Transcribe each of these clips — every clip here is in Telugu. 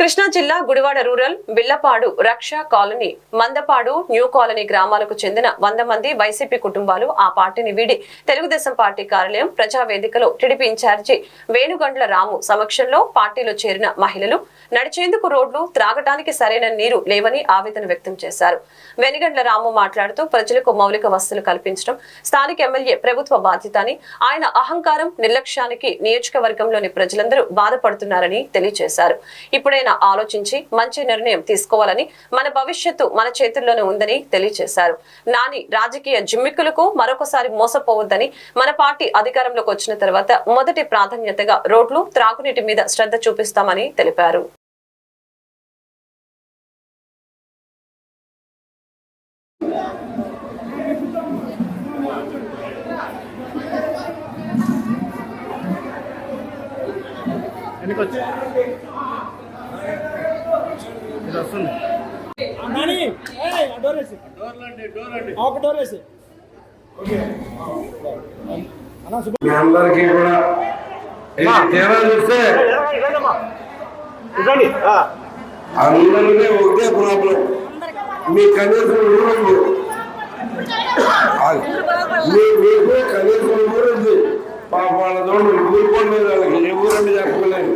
కృష్ణా జిల్లా గుడివాడ రూరల్ బిల్లపాడు రక్ష కాలనీ మందపాడు న్యూ కాలనీ గ్రామాలకు చెందిన వంద మంది వైసీపీ కుటుంబాలు ఆ పార్టీని వీడి తెలుగుదేశం పార్టీ కార్యాలయం ప్రజా వేదికలో టీడీపీ ఇన్ఛార్జి వేణుగండ్ల రాము సమక్షంలో పార్టీలో చేరిన మహిళలు నడిచేందుకు రోడ్లు త్రాగటానికి సరైన నీరు లేవని ఆవేదన వ్యక్తం చేశారు. వెనుగండ్ల రాము మాట్లాడుతూ ప్రజలకు మౌలిక వసతులు కల్పించడం స్థానిక ఎమ్మెల్యే ప్రభుత్వ బాధ్యత అని ఆయన అహంకారం నిర్లక్ష్యానికి నియోజకవర్గంలోని ప్రజలందరూ బాధపడుతున్నారని తెలియజేశారు. ఇప్పుడైనా ఆలోచించి మంచి నిర్ణయం తీసుకోవాలని మన భవిష్యత్తు మన చేతుల్లోనే ఉందని తెలియజేశారు. నాని రాజకీయ జిమ్మిక్కులకు మరొకసారి మోసపోవద్దని మన పార్టీ అధికారంలోకి వచ్చిన తర్వాత మొదటి ప్రాధాన్యతగా రోడ్లు త్రాగునీటి మీద శ్రద్ధ చూపిస్తామని తెలిపారు వెనక్కి వచ్చి ఇది వస్తుంది నాని ఏయ్, ఆ డోర్ వేసి ఆ ఒక డోర్ వేసి అన్నా శుభ మీ అందరికీ కూడా తేడా చూస్తే ఒకటే ప్రాబ్లం. మీ కనీసం ఊరండి మీకు కనీసం ఊరండి పాప వాళ్ళతో ఊరుకోలేదు వాళ్ళకి. ఏ ఊరండి చెప్పుకోలేదు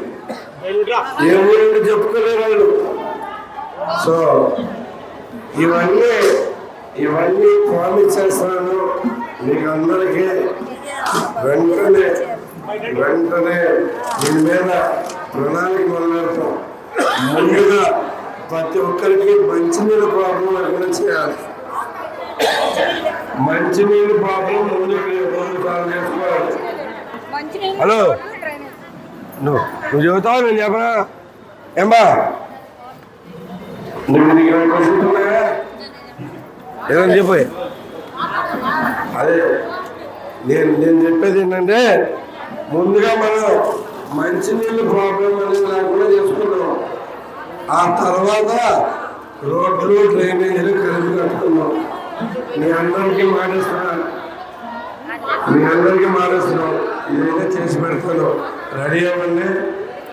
ఏ ఊరండి చెప్పుకోలేరు వాళ్ళు. సో ఇవన్నీ ఇవన్నీ ప్రామిస్ చేస్తున్నాను మీకు అందరికీ వెంటనే వెంటనే దీని మీద ప్రణాళిక మొదలెడతాం. ముందుగా ప్రతి ఒక్కరికి మంచినీళ్ళ ప్రాబ్లం లేకుండా చేయాలి. మంచినీళ్ళ ప్రాబ్లం ముందు చేసుకోవాలి. హలో. నువ్వు నువ్వు చెబుతావు నేను చెప్పనా? ఏమ్మా నువ్వు నీకు ఉన్నాయా? ఏదని చెప్పు. అదే నేను నేను చెప్పేది ఏంటంటే ముందుగా మనం మంచినీళ్ళు ప్రాబ్లం అనేది లేకుండా చేసుకున్నాం ఆ తర్వాత రోడ్లు డ్రైనేజీలు కలిపి కట్టుకున్నాం మీ అందరికీ మానేస్తున్నాను. మీ అందరికీ మానేస్తున్నాం. ఇదైతే చేసి పెడతాను. రెడీ అవ్వండి.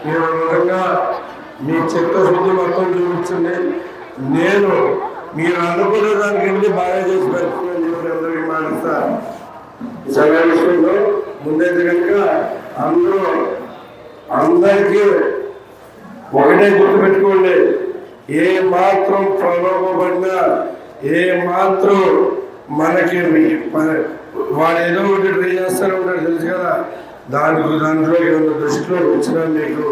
మీరు విధంగా మీ చెత్త శుద్ధి మొత్తం చూపించండి. నేను మీరు అనుకున్న దానికంటే బాగా చేసి పెట్టుకోవాలని చెప్పి అందరికీ మానేస్తా చాలా విషయంలో ముందైతే కనుక అందరూ అందరికీ ఒకటే గుర్తుపెట్టుకోండి ఏ మాత్రం ప్రలోభపడినా ఏ మాత్రం మనకి వాడు ఏదో ఒకటి ట్రై చేస్తూనే ఉంటాడు తెలుసు కదా? దానికి దాంట్లో ఏమైనా దృష్టిలో వచ్చినా మీకు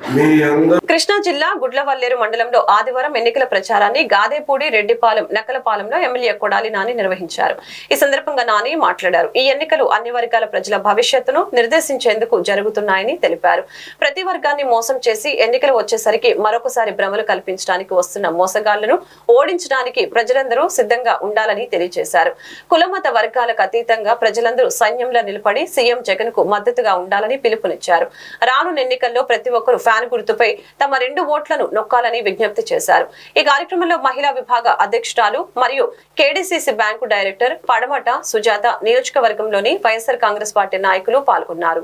కృష్ణా జిల్లా గుడ్లవల్లేరు మండలంలో ఆదివారం ఎన్నికల ప్రచారాన్ని గాదేపూడి రెడ్డిపాలెం నకలపాలెంలో ఎమ్మెల్యే కొడాలి నాని నిర్వహించారు. ఈ సందర్భంగా నాని మాట్లాడారు. ఈ ఎన్నికలు అన్ని వర్గాల ప్రజల భవిష్యత్తును నిర్దేశించేందుకు జరుగుతున్నాయని తెలిపారు. ప్రతి వర్గాన్ని మోసం చేసి ఎన్నికలు వచ్చేసరికి మరొకసారి భ్రమలు కల్పించడానికి వస్తున్న మోసగాళ్ళను ఓడించడానికి ప్రజలందరూ సిద్ధంగా ఉండాలని తెలియజేశారు. కులమత వర్గాలకు అతీతంగా ప్రజలందరూ సైన్యంలో నిలబడి సీఎం జగన్కు మద్దతుగా ఉండాలని పిలుపునిచ్చారు. రానున్న ఎన్నికల్లో ప్రతి ఒక్కరూ ఫ్యాన్ గుర్తుపై తమ రెండు ఓట్లను నొక్కాలని విజ్ఞప్తి చేశారు. ఈ కార్యక్రమంలో మహిళా విభాగ అధ్యక్షురాలు మరియు కేడీసీసీ బ్యాంకు డైరెక్టర్ పడమట సుజాత నియోజకవర్గంలోని వైఎస్ఆర్ కాంగ్రెస్ పార్టీ నాయకులు పాల్గొన్నారు.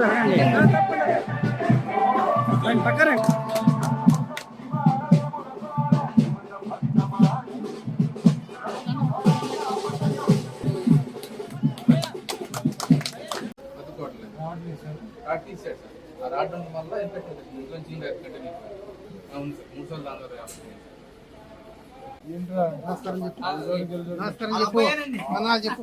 జరగండి పక్కనే సార్ ఆ రాడ్ ఉండడం వల్ల ఇన్ఫెక్ట్ అవుతుంది సార్ మూడు సార్లు దాని ద్వారా నమస్కారం చెప్పు. నమస్కారం చెప్పు అన్నా చెప్పు.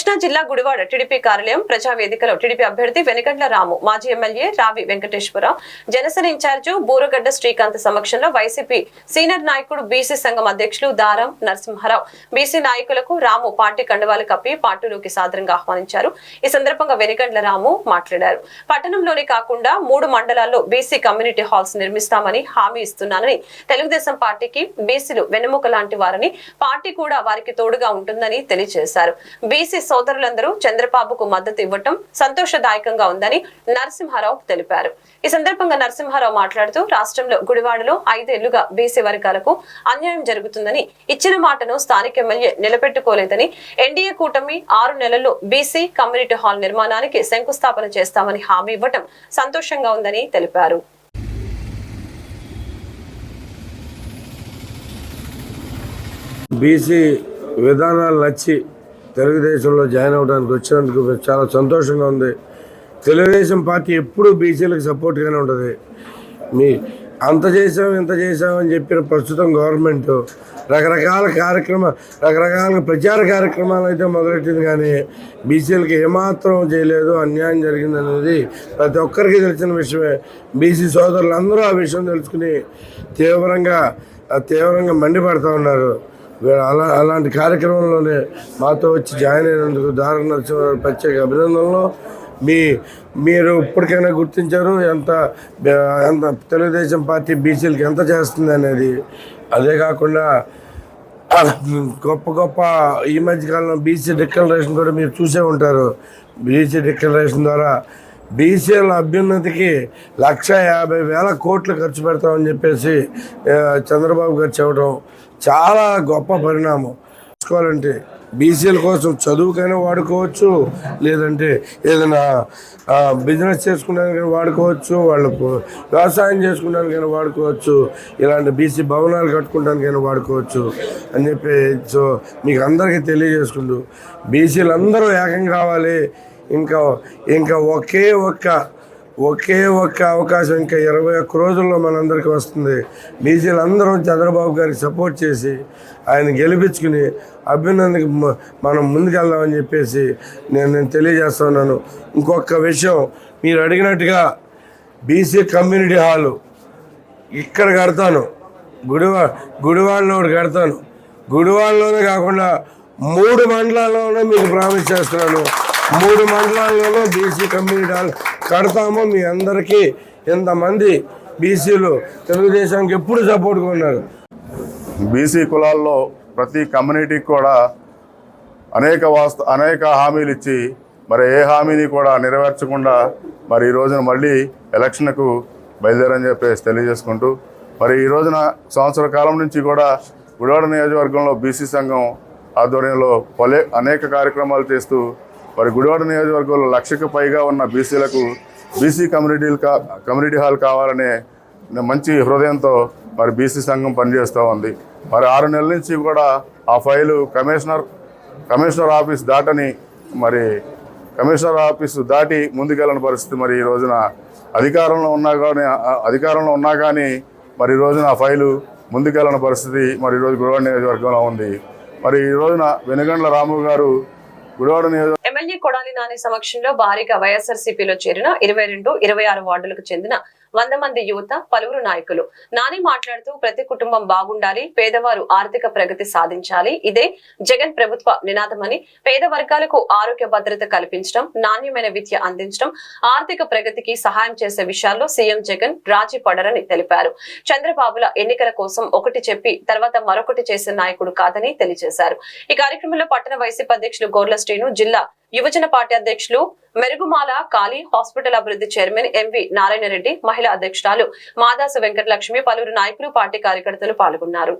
కృష్ణా జిల్లా గుడివాడ టీడీపీ కార్యాలయం ప్రజావేదికలో టీడీపీ అభ్యర్థి వెనకట్ల రాము మాజీ ఎమ్మెల్యే రావి వెంకటేశ్వరరావు జనసేన ఇన్ఛార్జు బూరగడ్డ శ్రీకాంత్ సమక్షంలో వైసీపీ సీనియర్ నాయకుడు బీసీ సంఘం అధ్యక్షులు దారం నరసింహారావు. బీసీ నాయకులకు రాము పార్టీ కండువాలు కప్పి పార్టీలోకి సాదరంగా ఆహ్వానించారు. ఈ సందర్భంగా వెనుగండ్ల రాము మాట్లాడారు. పట్టణంలోనే కాకుండా మూడు మండలాల్లో బీసీ కమ్యూనిటీ హాల్స్ నిర్మిస్తామని హామీ ఇస్తున్నానని తెలుగుదేశం పార్టీకి బీసీలు వెన్నెముక లాంటి వారని పార్టీ కూడా వారికి తోడుగా ఉంటుందని తెలియజేశారు. బీసీ సోదరులందరూ చంద్రబాబుకు మద్దతు ఇవ్వటం సంతోషదాయకంగా ఉందని నరసింహారావు తెలిపారు. ఈ సందర్భంగా నరసింహారావు మాట్లాడుతూ రాష్ట్రంలో గుడివాడలో ఐదేళ్ళుగా బీసీ వర్గాలకు అన్యాయం జరుగుతుందని ఇచ్చిన మాటను స్థానిక ఎమ్మెల్యే నిలబెట్టుకోలేదని ఎన్డీఏ కూటమి ఆరు నెలల్లో బీసీ కమ్యూనిటీ హాల్ నిర్మాణానికి శంకుస్థాపన చేస్తామని హామీ ఇవ్వటం సంతోషంగా ఉందని తెలిపారు. బీసీ విధానాలు నచ్చి తెలుగుదేశంలో జాయిన్ అవ్వడానికి వచ్చినందుకు చాలా సంతోషంగా ఉంది. తెలుగుదేశం పార్టీ ఎప్పుడూ బీసీలకు సపోర్ట్గానే ఉంటుంది. మీ అంత చేసాం ఇంత చేసాం అని చెప్పిన ప్రస్తుతం గవర్నమెంట్ రకరకాల కార్యక్రమ రకరకాల ప్రచార కార్యక్రమాలు అయితే మొదలెట్టింది కానీ బీసీలకి ఏమాత్రం చేయలేదు. అన్యాయం జరిగిందనేది ప్రతి ఒక్కరికి తెలిసిన విషయమే. బీసీ సోదరులు అందరూ ఆ విషయం తెలుసుకుని తీవ్రంగా తీవ్రంగా మండిపడుతూ ఉన్నారు. అలా అలాంటి కార్యక్రమంలోనే మాతో వచ్చి జాయిన్ అయినందుకు దారుణ నరసింహారావు ప్రత్యేక అభినందనలు. మీ మీరు ఇప్పటికైనా గుర్తించారు ఎంత ఎంత తెలుగుదేశం పార్టీ బీసీలకి ఎంత చేస్తుంది అనేది. అదే కాకుండా గొప్ప గొప్ప ఈ మధ్యకాలంలో బీసీ డిక్లరేషన్ కూడా మీరు చూసే ఉంటారు. బీసీ డిక్లరేషన్ ద్వారా బీసీల అభ్యున్నతికి లక్ష యాభై వేల కోట్లు ఖర్చు పెడతామని చెప్పేసి చంద్రబాబు గారు చెప్పడం చాలా గొప్ప పరిణామం. చూసుకోవాలంటే బీసీల కోసం చదువుకైనా వాడుకోవచ్చు లేదంటే ఏదైనా బిజినెస్ చేసుకోవడానికైనా వాడుకోవచ్చు వాళ్ళకు వ్యవసాయం చేసుకోవడానికైనా వాడుకోవచ్చు ఇలాంటి బీసీ భవనాలు కట్టుకోవడానికైనా వాడుకోవచ్చు అని చెప్పి సో మీకు అందరికీ తెలియజేసుకుంటూ బీసీలు అందరూ ఏకం కావాలి ఇంకా ఇంకా ఒకే ఒక్క ఒకే ఒక్క అవకాశం ఇంకా ఇరవై ఒక్క రోజుల్లో మనందరికీ వస్తుంది. బీసీలందరం చంద్రబాబు గారికి సపోర్ట్ చేసి ఆయన గెలిపించుకుని అభ్యున్నతికి మనం ముందుకెళ్దామని చెప్పేసి నేను నేను తెలియజేస్తున్నాను ఇంకొక విషయం మీరు అడిగినట్టుగా బీసీ కమ్యూనిటీ హాలు ఇక్కడ కడతాను గుడివా గుడివాడలో ఒకటి కడతాను. గుడివాడలోనే కాకుండా మూడు మండలాల్లోనే మీకు ప్రామిస్ చేస్తున్నాను. మూడు మండలాల్లోనూ బీసీ కమ్యూనిటీ హాల్ కడతాము. మీ అందరికీ ఇంతమంది బీసీలు తెలుగుదేశానికి ఎప్పుడు సపోర్ట్గా ఉన్నారు? బీసీ కులాల్లో ప్రతి కమ్యూనిటీకి కూడా అనేక వాస్త అనేక హామీలు ఇచ్చి మరి ఏ హామీని కూడా నెరవేర్చకుండా మరి ఈ రోజున మళ్ళీ ఎలక్షన్కు బయలుదేరని చెప్పేసి తెలియజేసుకుంటూ మరి ఈ రోజున సంవత్సర కాలం నుంచి కూడా గుడివాడ నియోజకవర్గంలో బీసీ సంఘం ఆధ్వర్యంలో పలే అనేక కార్యక్రమాలు చేస్తూ మరి గుడివాడ నియోజకవర్గంలో లక్షకు పైగా ఉన్న బీసీలకు బీసీ కమ్యూనిటీలు కా కమ్యూనిటీ హాల్ కావాలనే మంచి హృదయంతో మరి బీసీ సంఘం పనిచేస్తూ ఉంది. మరి ఆరు నెలల నుంచి కూడా ఆ ఫైలు కమిషనర్ కమిషనర్ ఆఫీస్ దాటని మరి కమిషనర్ ఆఫీసు దాటి ముందుకెళ్ళని పరిస్థితి మరి ఈ రోజున అధికారంలో ఉన్నా కానీ అధికారంలో ఉన్నా కానీ మరి ఈ రోజున ఆ ఫైలు ముందుకెళ్ళని పరిస్థితి మరి ఈరోజు గుడివాడ నియోజకవర్గంలో ఉంది. మరి ఈ రోజున వెనుగండ్ల రాము గారు గుడివాడ నియోజక ఎమ్మెల్యే కొడాలి నాని సమక్షంలో భారీగా వైఎస్ఆర్సీపీలో చేరిన ఇరవై రెండు ఇరవై ఆరు వార్డులకు చెందిన వంద మంది యువత పలువురు నాయకులు. నాని మాట్లాడుతూ ప్రతి కుటుంబం బాగుండాలి పేదవారు ఆర్థిక ప్రగతి సాధించాలి. ఇదే జగన్ ప్రభుత్వ నినాదమని పేద వర్గాలకు ఆరోగ్య భద్రత కల్పించడం నాణ్యమైన విద్య అందించడం ఆర్థిక ప్రగతికి సహాయం చేసే విషయాల్లో సీఎం జగన్ రాజీ పడరని తెలిపారు. చంద్రబాబుల ఎన్నికల కోసం ఒకటి చెప్పి తర్వాత మరొకటి చేసే నాయకుడు కాదని తెలియజేశారు. ఈ కార్యక్రమంలో పట్టణ వైసీపీ అధ్యక్షులు గోర్ల శ్రీను జిల్లా యువజన పార్టీ అధ్యక్షులు మెరుగుమాల కాళీ హాస్పిటల్ అభివృద్ధి చైర్మన్ ఎంవి నారాయణ రెడ్డి మహిళా అధ్యక్షురాలు మాదాసు వెంకటలక్ష్మి పలువురు నాయకులు పార్టీ కార్యకర్తలు పాల్గొన్నారు.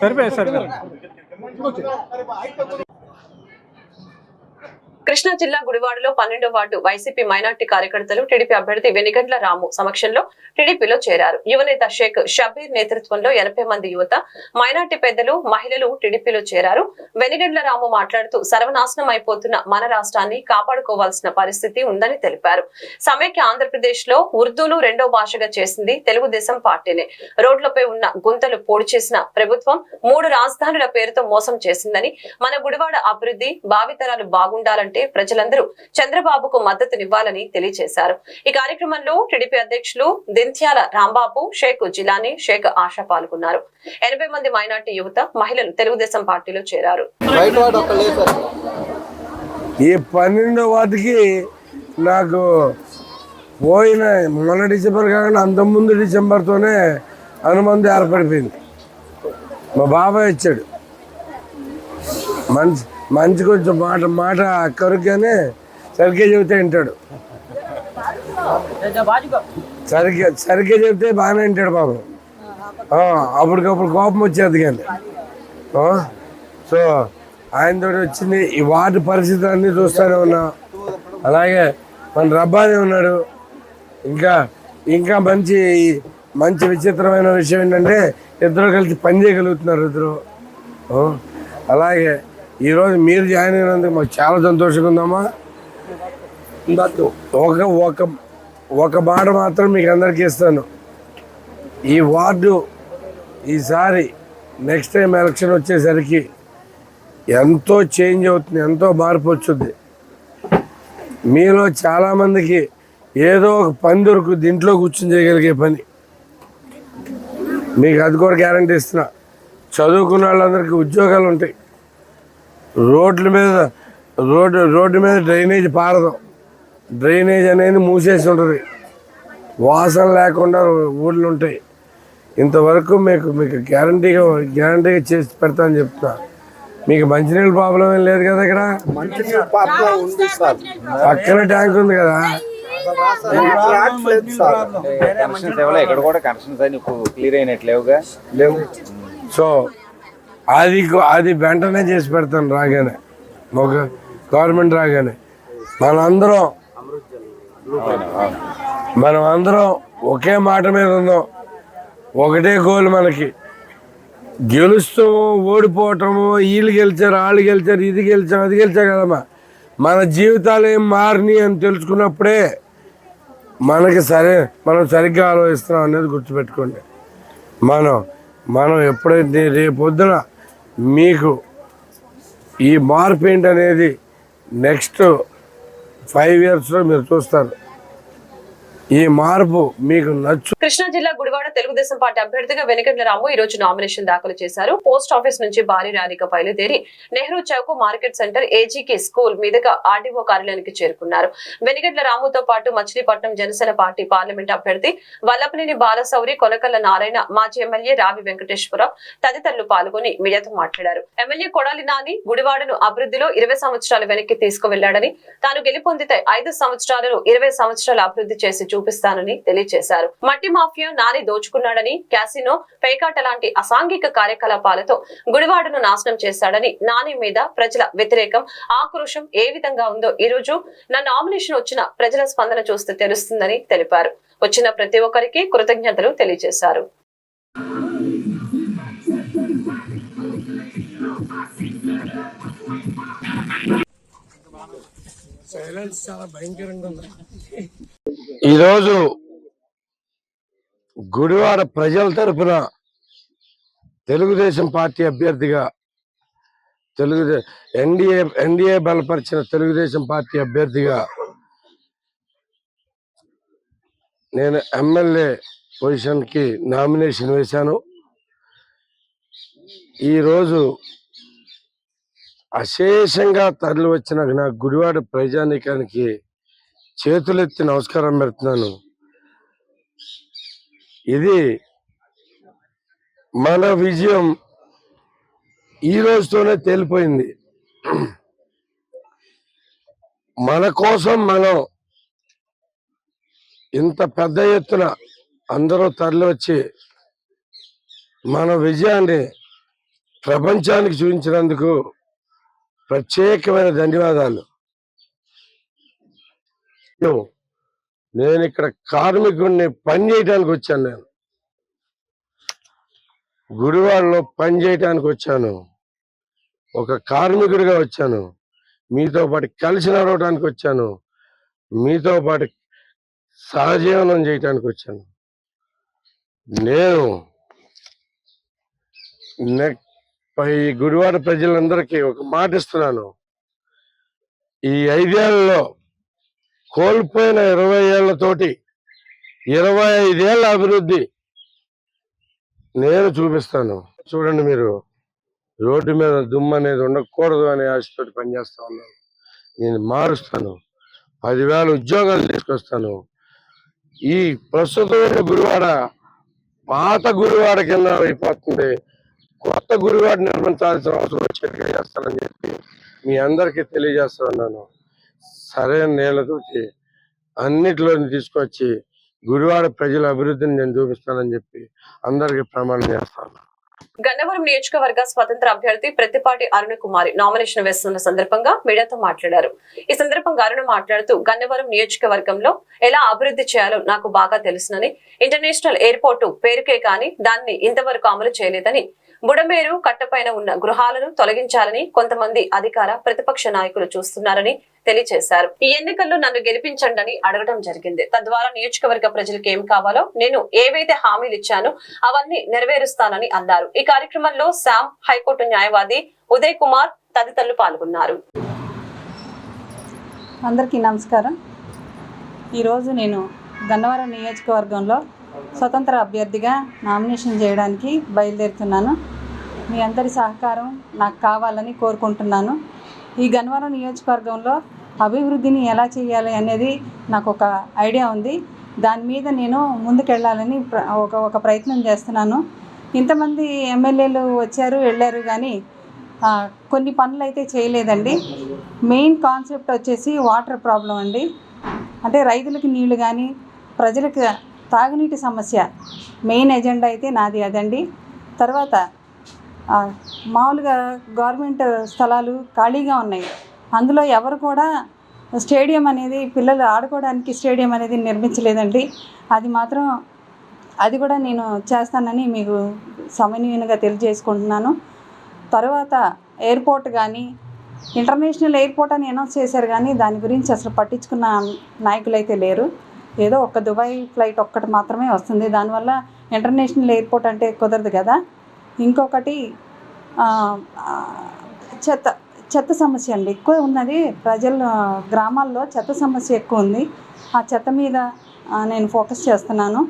సరిపోయి సరిపోయి కృష్ణా జిల్లా గుడివాడలో పన్నెండో వార్డు వైసీపీ మైనార్టీ కార్యకర్తలు టీడీపీ అభ్యర్థి వెనిగండ్ల రాము సమక్షంలో టీడీపీలో చేరారు. యువనేత షేక్ షబీర్ నేతృత్వంలో ఎనభై మంది యువత మైనార్టీ పెద్దలు మహిళలు టీడీపీలో చేరారు. వెనిగండ్ల రాము మాట్లాడుతూ సర్వనాశనం అయిపోతున్న మన రాష్ట్రాన్ని కాపాడుకోవాల్సిన పరిస్థితి ఉందని తెలిపారు. సమైక్య ఆంధ్రప్రదేశ్లో ఉర్దూను రెండో భాషగా చేసింది తెలుగుదేశం పార్టీనే. రోడ్లపై ఉన్న గుంతలు పోడు చేసిన ప్రభుత్వం మూడు రాజధానుల పేరుతో మోసం చేసిందని మన గుడివాడ అభివృద్ధి భావితరాలు బాగుండాలంటే ప్రజలందరూ చంద్రబాబుకు మద్దతునివ్వాలని తెలియజేశారు. ఈ కార్యక్రమంలో టీడీపీ అధ్యక్షులు దింత్యాల రాంబాబు షేక్ జిలానీ షేక్ ఆశ పాల్గొన్నారు. ఎనభై మంది మైనార్టీ యువత మహిళలు తెలుగుదేశం పార్టీలో చేరారు. ఈ పన్నెండో వాటికి నాకు పోయిన మొన్న డిసెంబర్ కాకుండా అంతకుముందు డిసెంబర్తోనే అనుబంధం ఏర్పడిపోయింది. మా బాబాయ్ వచ్చాడు. మంచి మంచి కొంచెం మాట మాట కరుగ్గానే సరిగ్గా చెబితే వింటాడు. సరిగ్గా సరిగ్గా చెబితే బాగానే వింటాడు బాబు అప్పటికప్పుడు కోపం వచ్చేది కానీ. సో ఆయనతో వచ్చింది ఈ వార్డు పరిస్థితి అన్నీ చూస్తూనే ఉన్నా. అలాగే మన రబ్బానే ఉన్నాడు. ఇంకా ఇంకా మంచి మంచి విచిత్రమైన విషయం ఏంటంటే ఇద్దరు కలిసి పని చేయగలుగుతున్నారు ఇద్దరు. అలాగే ఈరోజు మీరు జాయిన్ అయినందుకు మాకు చాలా సంతోషంగా ఉందమ్మా. ఒక ఒక ఒక మాట మాత్రం మీకు అందరికీ ఇస్తాను. ఈ వార్డు ఈసారి నెక్స్ట్ టైం ఎలక్షన్ వచ్చేసరికి ఎంతో చేంజ్ అవుతుంది ఎంతో మార్పు వచ్చుద్ది మీలో చాలామందికి ఏదో ఒక పని దొరుకుతుంది ఇంట్లో కూర్చొని చేయగలిగే పని. మీకు అది కూడా గ్యారంటీ ఇస్తున్నా. చదువుకున్న వాళ్ళందరికీ ఉద్యోగాలు ఉంటాయి. రోడ్ల మీద రోడ్డు రోడ్డు మీద డ్రైనేజ్ పారదు. డ్రైనేజ్ అనేది మూసేసి ఉంటుంది. వాసన లేకుండా ఊళ్ళు ఉంటాయి. ఇంతవరకు మీకు మీకు గ్యారంటీగా గ్యారంటీగా చేసి పెడతానని చెప్తున్నా. మీకు మంచినీళ్ళ ప్రాబ్లం ఏం లేదు కదా ఇక్కడ? పక్కన ట్యాంక్ ఉంది కదా? కనెక్షన్స్ ఇవ్వలే ఇక్కడ కూడా కనెక్షన్స్ అని క్లియర్ అయినట్లేవుగా లేవు. సో అది అది వెంటనే చేసి పెడతాను రాగానే. ఒక గవర్నమెంట్ రాగానే. మనందరం మనం అందరం ఒకే మాట మీద ఉందాం ఒకటే గోల్ మనకి. గెలుస్తూ ఓడిపోవటము వీళ్ళు గెలిచారు వాళ్ళు గెలిచారు ఇది గెలిచాం అది గెలిచాం కదమ్మా. మన జీవితాలు ఏం మారినాయి అని తెలుసుకున్నప్పుడే మనకి సరే మనం సరిగ్గా ఆలోచిస్తున్నాం అనేది గుర్తుపెట్టుకోండి. మనం మనం ఎప్పుడైతే రేపొద్దున మీకు ఈ మార్పు ఏంటనేది నెక్స్ట్ ఫైవ్ ఇయర్స్లో మీరు చూస్తారు. ఈ మార్పు మీకు నచ్చు. కృష్ణా జిల్లా గుడివాడ తెలుగుదేశం పార్టీ అభ్యర్థిగా వెనకట్ల రాము ఈ రోజు నామినేషన్ దాఖలు చేశారు. పోస్ట్ ఆఫీస్ నుంచి భారీ ర్యాలీగా బయలుదేరి Nehru Chowk market center AGK school మీదుగా ఆర్డీఓ కార్యాలయానికి చేరుకున్నారు. వెనకట్ల రాముతో పాటు మచిలీపట్నం జనసేన పార్టీ పార్లమెంట్ అభ్యర్థి వల్లపనేని బాలశౌరి కొనకల్ల నారాయణ మాజీ ఎమ్మెల్యే రావి వెంకటేశ్వరరావు తదితరులు పాల్గొని మీడియాతో మాట్లాడారు. ఎమ్మెల్యే కొడాలి నాని గుడివాడను అభివృద్ధిలో ఇరవై సంవత్సరాలు వెనక్కి తీసుకువెళ్ళాడని తాను గెలుపొందితే ఐదు సంవత్సరాలను ఇరవై సంవత్సరాలు అభివృద్ధి చేసి చూపిస్తానని తెలియజేశారు మట్టి మాఫియా నాని దోచుకున్నాడని క్యాసినో పేకాట లాంటి అసాంఘిక కార్యకలాపాలతో గుడివాడను నాశనం చేశాడని నాని మీద ప్రజల వ్యతిరేకం ఆక్రోశం ఏ విధంగా ఉందో ఈ రోజు నా నామినేషన్ వచ్చిన ప్రజల స్పందన చూస్తే తెలుస్తుందని తెలిపారు. వచ్చిన ప్రతి ఒక్కరికి కృతజ్ఞతలు తెలియజేశారు. ఈరోజు గుడివాడ ప్రజల తరపున తెలుగుదేశం పార్టీ అభ్యర్థిగా తెలుగు ఎన్డీఏ ఎన్డీఏ బలపరిచిన తెలుగుదేశం పార్టీ అభ్యర్థిగా నేను ఎమ్మెల్యే పొజిషన్కి నామినేషన్ వేశాను. ఈరోజు అశేషంగా తరలి వచ్చిన నా గుడివాడ ప్రజానీకానికి చేతులెత్తి నమస్కారం పెడుతున్నాను. ఇది మన విజయం ఈ రోజుతోనే తేలిపోయింది. మన కోసం మనం ఇంత పెద్ద ఎత్తున అందరూ తరలివచ్చి మన విజయాన్ని ప్రపంచానికి చూపించినందుకు ప్రత్యేకమైన ధన్యవాదాలు. నేను- నేను ఇక్కడ కార్మికుడిని పని చేయడానికి వచ్చాను నేను. గుడివాడలో పని చేయడానికి వచ్చాను. ఒక కార్మికుడిగా వచ్చాను. మీతో పాటు కలిసి నడవడానికి వచ్చాను. మీతో పాటు సహజీవనం చేయటానికి వచ్చాను. నేను నెక్ ఈ గుడివాడ ప్రజలందరికీ ఒక మాట ఇస్తున్నాను. ఈ ఐదేళ్ళలో కోల్పోయిన ఇరవై ఏళ్ళతోటి ఇరవై ఐదేళ్ళ అభివృద్ధి నేను చూపిస్తాను. చూడండి మీరు రోడ్డు మీద దుమ్ము అనేది ఉండకూడదు అనే ఆశతోటి పనిచేస్తా ఉన్నాను. నేను మారుస్తాను. పదివేల ఉద్యోగాలు తీసుకొస్తాను. ఈ ప్రస్తుతమైన గురువాడ పాత గురువాడ కింద అయిపోతుంది. కొత్త గురువాడ నిర్మించాల్సిన అవసరం వచ్చేట్టుగా చేస్తానని చెప్పి మీ అందరికీ తెలియజేస్తా ఉన్నాను. సరైన నీళ్ళతోటి అన్నిటిలోని తీసుకొచ్చి గుడివాడ ప్రజల అభివృద్ధిని నేను చూపిస్తానని చెప్పి అందరికీ ప్రమాణం చేస్తాను గన్నవరం నియోజకవర్గ స్వతంత్ర అభ్యర్థి ప్రతిపాటి అరుణ కుమారి నామినేషన్ వేస్తున్న సందర్భంగా మీడియాతో మాట్లాడారు. ఈ సందర్భంగా అరుణ మాట్లాడుతూ గన్నవరం నియోజకవర్గంలో ఎలా అభివృద్ధి చేయాలో నాకు బాగా తెలుసునని ఇంటర్నేషనల్ ఎయిర్పోర్టు పేరుకే కానీ దాన్ని ఇంతవరకు అమలు చేయలేదని బుడమేరు కట్టపైన ఉన్న గృహాలను తొలగించాలని కొంతమంది అధికార ప్రతిపక్ష నాయకులు చూస్తున్నారని తెలియజేశారు. ఈ ఎన్నికల్లో నన్ను గెలిపించండి అడగడం జరిగింది. తద్వారా నియోజకవర్గ ప్రజలకు ఏం కావాలో నేను ఏవైతే హామీలు ఇచ్చానో అవన్నీ నెరవేరుస్తానని అన్నారు. ఈ కార్యక్రమంలో శామ్ హైకోర్టు న్యాయవాది ఉదయ్ కుమార్ తదితరులు పాల్గొన్నారు. అందరికీ నమస్కారం. ఈరోజు నేను గన్నవరం నియోజకవర్గంలో స్వతంత్ర అభ్యర్థిగా నామినేషన్ చేయడానికి బయలుదేరుతున్నాను. మీ అందరి సహకారం నాకు కావాలని కోరుకుంటున్నాను. ఈ గన్నవరం నియోజకవర్గంలో అభివృద్ధిని ఎలా చేయాలి అనేది నాకు ఒక ఐడియా ఉంది. దాని మీద నేను ముందుకెళ్ళాలని ప్ర- ఒక ఒక ప్రయత్నం చేస్తున్నాను. ఇంతమంది ఎమ్మెల్యేలు వచ్చారు వెళ్ళారు కానీ కొన్ని పనులు అయితే చేయలేదండి. మెయిన్ కాన్సెప్ట్ వచ్చేసి వాటర్ ప్రాబ్లం అండి. అంటే రైతులకి నీళ్ళు కానీ ప్రజలకు తాగునీటి సమస్య మెయిన్ ఎజెండా అయితే నాది అదండి. తర్వాత మామూలుగా గవర్నమెంట్ స్థలాలు ఖాళీగా ఉన్నాయి. అందులో ఎవరు కూడా స్టేడియం అనేది పిల్లలు ఆడుకోవడానికి స్టేడియం అనేది నిర్మించలేదండి. అది మాత్రం అది కూడా నేను చేస్తానని మీకు సమన్వయంగా తెలియజేసుకుంటున్నాను. తర్వాత ఎయిర్పోర్ట్ కానీ ఇంటర్నేషనల్ ఎయిర్పోర్ట్ అని అనౌన్స్ చేశారు కానీ దాని గురించి అసలు పట్టించుకున్న నాయకులు అయితే లేరు. ఏదో ఒక్క దుబాయ్ ఫ్లైట్ ఒక్కటి మాత్రమే వస్తుంది. దానివల్ల ఇంటర్నేషనల్ ఎయిర్పోర్ట్ అంటే కుదరదు కదా. ఇంకొకటి చెత్త చెత్త సమస్య అండి. ఎక్కువ ఉన్నది ప్రజల గ్రామాల్లో చెత్త సమస్య ఎక్కువ ఉంది. ఆ చెత్త మీద నేను ఫోకస్ చేస్తున్నాను.